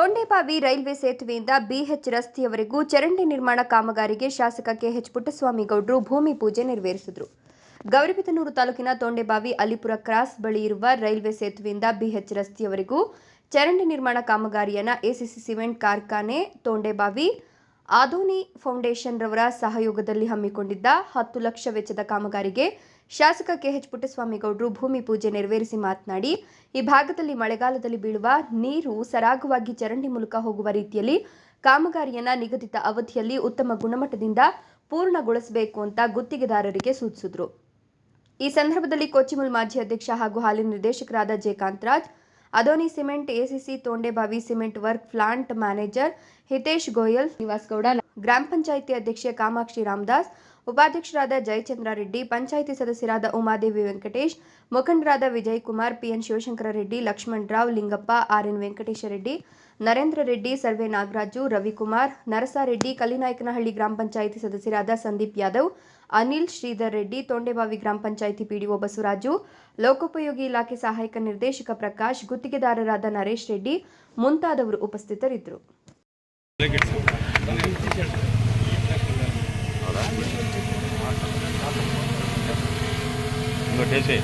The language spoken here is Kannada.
ತೋಂಡೇಬಾವಿ ರೈಲ್ವೆ ಸೇತುವೆಯಿಂದ ಬಿಎಚ್ ರಸ್ತೆಯವರೆಗೂ ಚರಂಡಿ ನಿರ್ಮಾಣ ಕಾಮಗಾರಿಗೆ ಶಾಸಕ ಕೆಎಚ್ ಪುಟ್ಟಸ್ವಾಮಿ ಗೌಡ್ರು ಭೂಮಿ ಪೂಜೆ ನೆರವೇರಿಸಿದರು. ಗೌರಿಬಿದನೂರು ತಾಲೂಕಿನ ತೋಂಡೇಬಾವಿ ಅಲಿಪುರ ಕ್ರಾಸ್ ಬಳಿ ಇರುವ ರೈಲ್ವೆ ಸೇತುವೆಯಿಂದ ಬಿಎಚ್ ರಸ್ತೆಯವರೆಗೂ ಚರಂಡಿ ನಿರ್ಮಾಣ ಕಾಮಗಾರಿಯನ್ನು ಎಸಿಸಿ ಸಿಮೆಂಟ್ ಕಾರ್ಖಾನೆ ತೋಂಡೇಬಾವಿ ಆದೋನಿ ಫೌಂಡೇಶನ್ ರವರ ಸಹಯೋಗದಲ್ಲಿ ಹಮ್ಮಿಕೊಂಡಿದ್ದ ಹತ್ತು ಲಕ್ಷ ವೆಚ್ಚದ ಕಾಮಗಾರಿಗೆ ಶಾಸಕ ಕೆಎಚ್ ಪುಟ್ಟಸ್ವಾಮಿಗೌಡರು ಭೂಮಿ ಪೂಜೆ ನೆರವೇರಿಸಿ ಮಾತನಾಡಿ, ಈ ಭಾಗದಲ್ಲಿ ಮಳೆಗಾಲದಲ್ಲಿ ಬೀಳುವ ನೀರು ಸರಾಗವಾಗಿ ಚರಂಡಿ ಮೂಲಕ ಹೋಗುವ ರೀತಿಯಲ್ಲಿ ಕಾಮಗಾರಿಯನ್ನು ನಿಗದಿತ ಅವಧಿಯಲ್ಲಿ ಉತ್ತಮ ಗುಣಮಟ್ಟದಿಂದ ಪೂರ್ಣಗೊಳಿಸಬೇಕು ಅಂತ ಗುತ್ತಿಗೆದಾರರಿಗೆ ಸೂಚಿಸಿದರು. ಈ ಸಂದರ್ಭದಲ್ಲಿ ಕೊಚ್ಚಿಮುಲ್ ಮಾಜಿ ಅಧ್ಯಕ್ಷ ಹಾಗೂ ಹಾಲಿ ನಿರ್ದೇಶಕರಾದ J Kantharaj Adoni cement ACC Thondebavi cement work plant manager Hitesh Goyal Niwas Gowda ಗ್ರಾಮ ಪಂಚಾಯಿತಿ ಅಧ್ಯಕ್ಷೆ ಕಾಮಾಕ್ಷಿ ರಾಮದಾಸ್ ಉಪಾಧ್ಯಕ್ಷರಾದ ಜಯಚಂದ್ರ ರೆಡ್ಡಿ, ಪಂಚಾಯಿತಿ ಸದಸ್ಯರಾದ ಉಮಾದೇವಿ ವೆಂಕಟೇಶ್, ಮುಖಂಡರಾದ Vijay Kumar PN Shivashankara Reddy, Lakshman Rao, Lingappa RN Venkatesha Reddy, Narendra Reddy, survey Nagaraju, Ravikumar Narasareddy Kallinayakanahalli ಗ್ರಾಮ ಪಂಚಾಯಿತಿ ಸದಸ್ಯರಾದ ಸಂದೀಪ್ ಯಾದವ್, ಅನಿಲ್ ಶ್ರೀಧರ್ ರೆಡ್ಡಿ, ತೊಂಡೆಬಾವಿ ಗ್ರಾಮ ಪಂಚಾಯಿತಿ ಪಿಡಿಒ ಬಸವರಾಜು, ಲೋಕೋಪಯೋಗಿ ಇಲಾಖೆ ಸಹಾಯಕ ನಿರ್ದೇಶಕ ಪ್ರಕಾಶ್, ಗುತ್ತಿಗೆದಾರರಾದ ನರೇಶ್ ರೆಡ್ಡಿ ಮುಂತಾದವರು ಉಪಸ್ಥಿತರಿದ್ದರು. కొట్టేసి